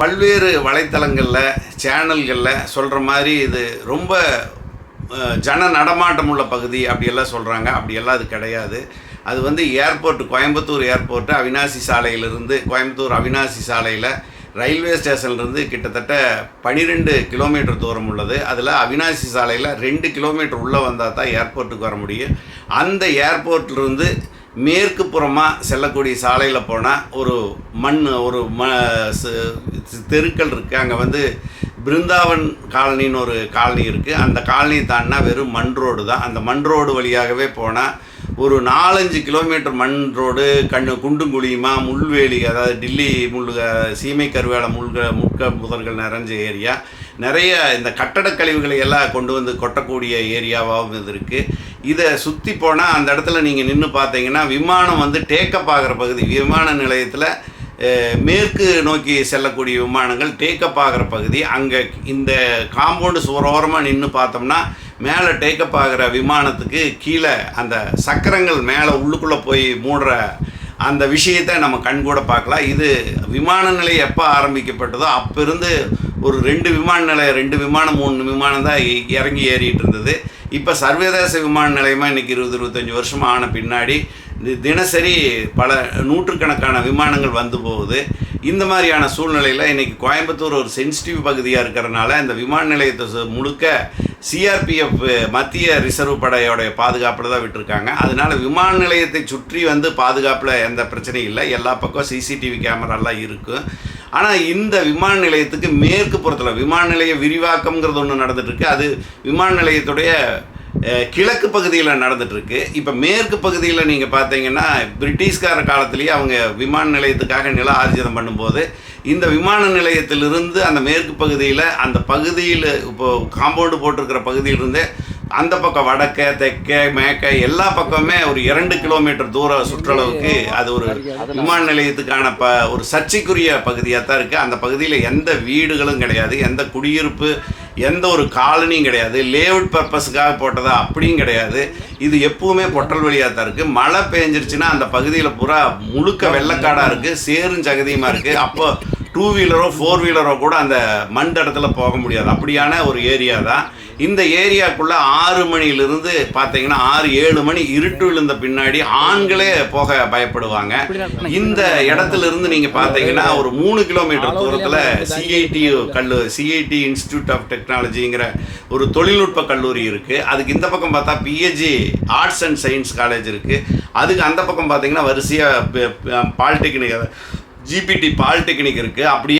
பல்வேறு வலைத்தளங்களில் சேனல்களில் சொல்கிற மாதிரி இது ரொம்ப ஜன நடமாட்டம் உள்ள பகுதி அப்படியெல்லாம் சொல்கிறாங்க அப்படியெல்லாம் அது கிடையாது. அது வந்து ஏர்போர்ட் கோயம்புத்தூர் ஏர்போர்ட்டு அவினாசி சாலையிலிருந்து கோயம்புத்தூர் அவினாசி சாலையில் ரயில்வே ஸ்டேஷன்லேருந்து கிட்டத்தட்ட பனிரெண்டு கிலோமீட்டர் தூரம் உள்ளது. அதில் அவினாசி சாலையில் ரெண்டு கிலோமீட்டர் உள்ளே வந்தால் தான் ஏர்போர்ட்டுக்கு வர முடியும். அந்த ஏர்போர்ட்லேருந்து மேற்கு புறமாக செல்லக்கூடிய சாலையில் போனால் ஒரு மண் ஒரு ம ச- தெருக்கள் இருக்குது அங்கே வந்து பிருந்தாவன் காலனின்னு ஒரு காலனி இருக்குது அந்த காலனி தாண்டினா வெறும் மண் ரோடு தான். அந்த மண் ரோடு வழியாகவே போனால் ஒரு நாலஞ்சு கிலோமீட்டர் மண் ரோடு கண்ணு குண்டும் குழியுமா முள்வேலி அதாவது டில்லி முள் சீமை கருவேலை முள்க முட்க முதல்கள் நிறைஞ்ச ஏரியா. நிறைய இந்த கட்டடக் கழிவுகளை எல்லாம் கொண்டு வந்து கொட்டக்கூடிய ஏரியாவாகவும் இது இருக்குது இதை சுற்றி போனால் அந்த இடத்துல நீங்கள் நின்று பார்த்தீங்கன்னா விமானம் வந்து டேக்கப் ஆகிற பகுதி விமான நிலையத்தில் மேற்கு நோக்கி செல்லக்கூடிய விமானங்கள் டேக்கப் ஆகிற பகுதி அங்கே இந்த காம்பவுண்டு சுவரோரமாக நின்று பார்த்தோம்னா மேலே டேக்கப் ஆகிற விமானத்துக்கு கீழே அந்த சக்கரங்கள் மேலே உள்ளுக்குள்ளே போய் மூடுற அந்த விஷயத்தை நம்ம கண்கூட பார்க்கலாம். இது விமான நிலையம் எப்போ ஆரம்பிக்கப்பட்டதோ அப்போ இருந்து ஒரு ரெண்டு விமான நிலையம் ரெண்டு விமானம் மூணு விமானம் தான் இ- இறங்கி ஏறிட்டு இருந்தது இப்போ சர்வதேச விமான நிலையமாக இன்றைக்கி இருபது இருபத்தஞ்சி வருஷம் ஆன பின்னாடி தினசரி பல நூற்றுக்கணக்கான விமானங்கள் வந்து போகுது. இந்த மாதிரியான சூழ்நிலையில் இன்றைக்கி கோயம்புத்தூர் ஒரு சென்சிட்டிவ் பகுதியாக இருக்கிறனால இந்த விமான நிலையத்தை முழுக்க சிஆர்பிஎஃப் மத்திய ரிசர்வ் படையோடைய பாதுகாப்பில் தான் விட்டுருக்காங்க. அதனால விமான நிலையத்தை சுற்றி வந்து பாதுகாப்பில் எந்த பிரச்சனையும் இல்லை. எல்லா பக்கம் சிசிடிவி கேமராலாம் இருக்கும் ஆனால் இந்த விமான நிலையத்துக்கு மேற்கு புறத்தில் விமான நிலைய விரிவாக்கம்ங்கிறது ஒன்று நடந்துட்டுருக்கு. அது விமான நிலையத்துடைய கிழக்கு பகுதியில் நடந்துட்டுருக்கு. இப்போ மேற்கு பகுதியில் நீங்கள் பார்த்தீங்கன்னா பிரிட்டிஷ்கார காலத்திலேயே அவங்க விமான நிலையத்துக்காக நில ஆர்ஜிதம் பண்ணும்போது இந்த விமான நிலையத்திலிருந்து அந்த மேற்கு பகுதியில் அந்த பகுதியில் இப்போது காம்பவுண்டு போட்டிருக்கிற பகுதியிலிருந்தே அந்த பக்கம் வடக்க தெற்க மேற்க எல்லா பக்கமே ஒரு இரண்டு கிலோமீட்டர் தூர சுற்றளவுக்கு அது ஒரு விமான நிலையத்துக்கான ப ஒரு சர்ச்சைக்குரிய பகுதியாக தான் இருக்குது அந்த பகுதியில் எந்த வீடுகளும் கிடையாது எந்த குடியிருப்பு எந்த ஒரு காலனியும் கிடையாது. லேஅவுட் பர்பஸுக்காக போட்டதா அப்படியும் கிடையாது. இது எப்பவுமே பொட்டல் வழியாக தான் இருக்குது மழை பெஞ்சிருச்சுன்னா அந்த பகுதியில் பூரா முழுக்க வெள்ளக்காடாக இருக்குது சேரும் சகதியுமாக இருக்குது அப்போ டூ வீலரோ ஃபோர் வீலரோ கூட அந்த மண் இடத்துல போக முடியாது. அப்படியான ஒரு ஏரியா தான். இந்த ஏரியாக்குள்ளே ஆறு மணியிலிருந்து பார்த்தீங்கன்னா ஆறு ஏழு மணி இருட்டு விழுந்த பின்னாடி ஆண்களே போக பயப்படுவாங்க. இந்த இடத்துல இருந்து நீங்கள் பார்த்தீங்கன்னா ஒரு மூணு கிலோமீட்டர் தூரத்தில் சிஐடி கல்லு சிஐடி இன்ஸ்டியூட் ஆஃப் டெக்னாலஜிங்கிற ஒரு தொழில்நுட்ப கல்லூரி இருக்குது அதுக்கு இந்த பக்கம் பார்த்தா PHC arts and science college இருக்குது அதுக்கு அந்த பக்கம் பார்த்தீங்கன்னா வரிசையாக பாலிடெக்னிக் ஜிபிடி பாலிடெக்னிக் இருக்குது அப்படியே